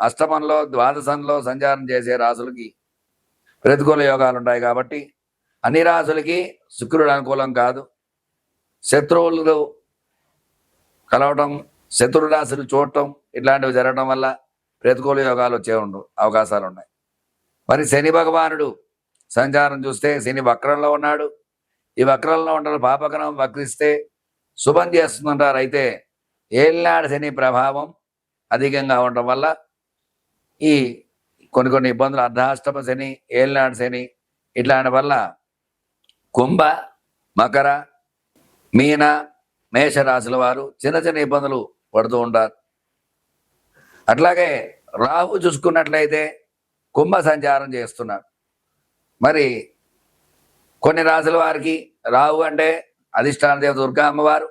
అష్టమంలో ద్వాదశంలో సంచారం చేసే రాసులకి ప్రతికూల యోగాలు ఉంటాయి కాబట్టి అన్ని రాసులకి శుక్రుడు అనుకూలం కాదు. శత్రువులు కలవటం శత్రు రాశులు చూడటం ఇట్లాంటివి జరగడం వల్ల ప్రతికూల యోగాలు వచ్చే ఉండు అవకాశాలు ఉన్నాయి మరి శని భగవానుడు సంచారం చూస్తే శని వక్రంలో ఉన్నాడు. ఈ వక్రంలో ఉండడం పాపగ్రహం వక్రిస్తే శుభం చేస్తుంటారు అయితే ఏళ్ళనాడు శని ప్రభావం అధికంగా ఉండటం వల్ల ఈ కొన్ని కొన్ని ఇబ్బందులు అర్ధాష్టమ శని ఏలినాడు శని ఇట్లాంటి వల్ల కుంభ మకర మీన మేషరాశుల వారు చిన్న చిన్న ఇబ్బందులు పడుతూ ఉంటారు. అట్లాగే రాహు చూసుకున్నట్లయితే కుంభ సంచారం చేస్తున్నాడు మరి కొన్ని రాశుల వారికి రాహు అంటే అధిష్టాన దేవత దుర్గా అమ్మవారు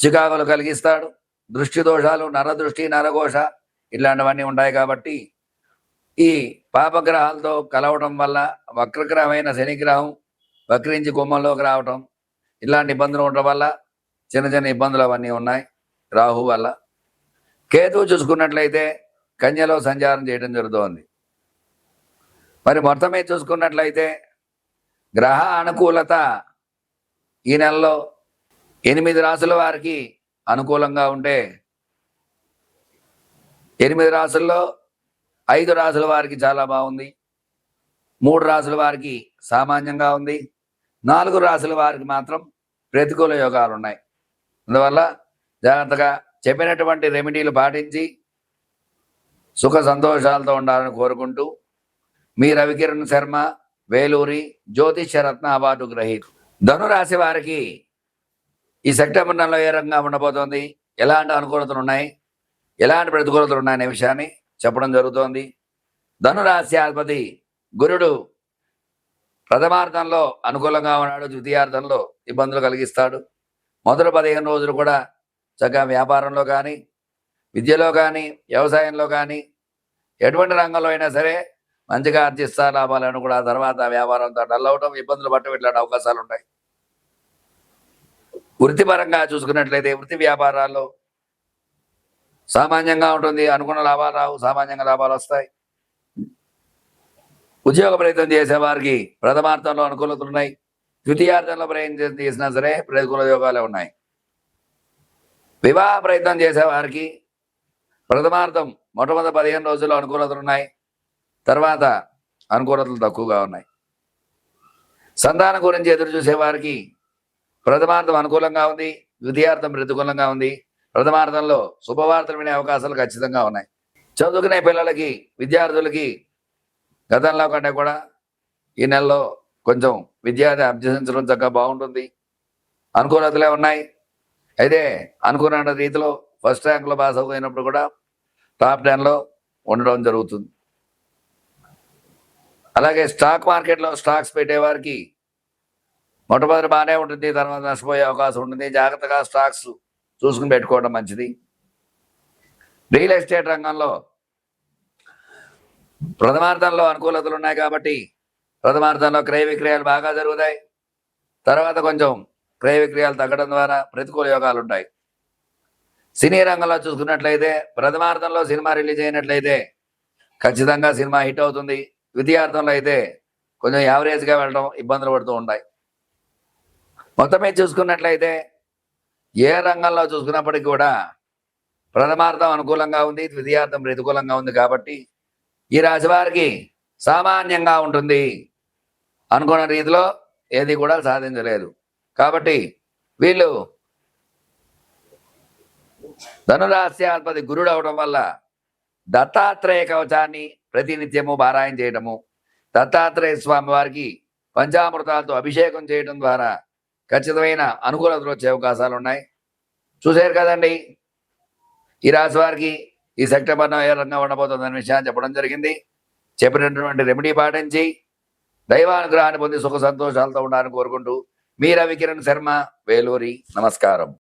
చికాకులు కలిగిస్తాడు. దృష్టి దోషాలు నరదృష్టి నరఘోష ఇలాంటివన్నీ ఉంటాయి కాబట్టి ఈ పాపగ్రహాలతో కలవడం వల్ల వక్రగ్రహమైన శనిగ్రహం వక్రించి గుమ్మంలోకి రావటం ఇలాంటి ఇబ్బందులు ఉండడం వల్ల చిన్న చిన్న ఇబ్బందులు అవన్నీ ఉన్నాయి రాహు వల్ల. కేతువు చూసుకున్నట్లయితే కన్యలో సంచారం చేయడం జరుగుతోంది. మరి మొత్తమే చూసుకున్నట్లయితే గ్రహ అనుకూలత ఈ నెలలో ఎనిమిది రాసుల వారికి అనుకూలంగా ఉంటే ఎనిమిది రాసుల్లో ఐదు రాసుల వారికి చాలా బాగుంది. మూడు రాసుల వారికి సామాన్యంగా ఉంది. నాలుగు రాసుల వారికి మాత్రం ప్రతికూల యోగాలు ఉన్నాయి అందువల్ల జాగ్రత్తగా చెప్పినటువంటి రెమెడీలు పాటించి సుఖ సంతోషాలతో ఉండాలని కోరుకుంటూ మీ రవికిరణ్ శర్మ వేలూరి జ్యోతిష రత్న అవార్డు గ్రహీత. ధనురాశి వారికి ఈ సెప్టెంబర్ నెలలో ఏ రకంగా ఉండబోతోంది? ఎలాంటి అనుకూలతలు ఉన్నాయి? ఎలాంటి ప్రతికూలతలు ఉన్నాయనే విషయాన్ని చెప్పడం జరుగుతోంది. ధనురాశ్యాధిపతి గురుడు ప్రథమార్థంలో అనుకూలంగా ఉన్నాడు ద్వితీయార్థంలో ఇబ్బందులు కలిగిస్తాడు. మొదటి పదిహేను రోజులు కూడా చక్కగా వ్యాపారంలో కానీ విద్యలో కానీ వ్యవసాయంలో కానీ ఎటువంటి రంగంలో అయినా సరే మంచిగా ఆర్జిస్తా లాభాలను కూడా తర్వాత వ్యాపారంతో డల్ అవటం ఇబ్బందులు పట్టడం ఇట్లాంటి అవకాశాలు ఉంటాయి వృత్తిపరంగా చూసుకున్నట్లయితే వృత్తి వ్యాపారాల్లో సామాన్యంగా ఉంటుంది అనుకున్న లాభాలు రావు సామాన్యంగా లాభాలు వస్తాయి. ఉద్యోగ ప్రయత్నం చేసేవారికి ప్రథమార్థంలో అనుకూలతలు ఉన్నాయి. ద్వితీయార్థంలో ప్రయత్నం చేసినా సరే ప్రతికూల యోగాలే ఉన్నాయి. వివాహ ప్రయత్నం చేసేవారికి ప్రథమార్థం మొట్టమొదటి పదిహేను రోజుల్లో అనుకూలతలు ఉన్నాయి. తర్వాత అనుకూలతలు తక్కువగా ఉన్నాయి. సంతానం గురించి ఎదురు చూసేవారికి ప్రథమార్థం అనుకూలంగా ఉంది ద్వితీయార్థం ప్రతికూలంగా ఉంది. ప్రథమార్థంలో శుభవార్తలు వినే అవకాశాలు ఖచ్చితంగా ఉన్నాయి. చదువుకునే పిల్లలకి విద్యార్థులకి గతంలో కంటే కూడా ఈ నెలలో కొంచెం విద్యార్థి అభ్యసించడం చక్కగా బాగుంటుంది. అనుకూలతలే ఉన్నాయి. అయితే అనుకున్న రీతిలో ఫస్ట్ ర్యాంక్లో పాస్ అయినప్పుడు కూడా టాప్ టెన్లో ఉండడం జరుగుతుంది. అలాగే స్టాక్ మార్కెట్లో స్టాక్స్ పెట్టేవారికి మొట్టమొదటి బాగానే ఉంటుంది. తర్వాత నష్టపోయే అవకాశం ఉంటుంది. జాగ్రత్తగా స్టాక్స్ చూసుకుని పెట్టుకోవడం మంచిది. రియల్ ఎస్టేట్ రంగంలో ప్రథమార్థంలో అనుకూలతలు ఉన్నాయి కాబట్టి ప్రథమార్థంలో క్రయ విక్రయాలు బాగా జరుగుతాయి. తర్వాత కొంచెం క్రయ విక్రయాలు తగ్గడం ద్వారా ప్రతికూల యోగాలు ఉంటాయి. సినీ రంగంలో చూసుకున్నట్లయితే ప్రథమార్థంలో సినిమా రిలీజ్ అయినట్లయితే ఖచ్చితంగా సినిమా హిట్ అవుతుంది. ద్వితీయార్థంలో అయితే కొంచెం యావరేజ్గా వెళ్ళడం ఇబ్బందులు పడుతూ ఉంటాయి. మొత్తం మీద చూసుకున్నట్లయితే ఏ రంగంలో చూసుకున్నప్పటికీ కూడా ప్రథమార్థం అనుకూలంగా ఉంది ద్వితీయార్థం ప్రతికూలంగా ఉంది కాబట్టి ఈ రాశి వారికి సామాన్యంగా ఉంటుంది అనుకున్న రీతిలో ఏది కూడా సాధించలేదు. కాబట్టి వీళ్ళు ధనురాశ్యాధిపతి గురుడు అవడం వల్ల దత్తాత్రేయ కవచాన్ని ప్రతినిత్యము పారాయణ చేయడము దత్తాత్రేయ స్వామి వారికి పంచామృతాలతో అభిషేకం చేయడం ద్వారా ఖచ్చితమైన అనుకూలతలు వచ్చే అవకాశాలు ఉన్నాయి. చూశారు కదండి ఈ రాశి వారికి ఈ సెప్టెంబర్ ఏ రంగా ఉండబోతుందనే విషయాన్ని చెప్పడం జరిగింది. చెప్పినటువంటి రెమెడీ పాటించి దైవానుగ్రహాన్ని పొంది సుఖ సంతోషాలతో ఉండాలని కోరుకుంటూ మీరా వికిరణ్ శర్మ వేలూరి. నమస్కారం.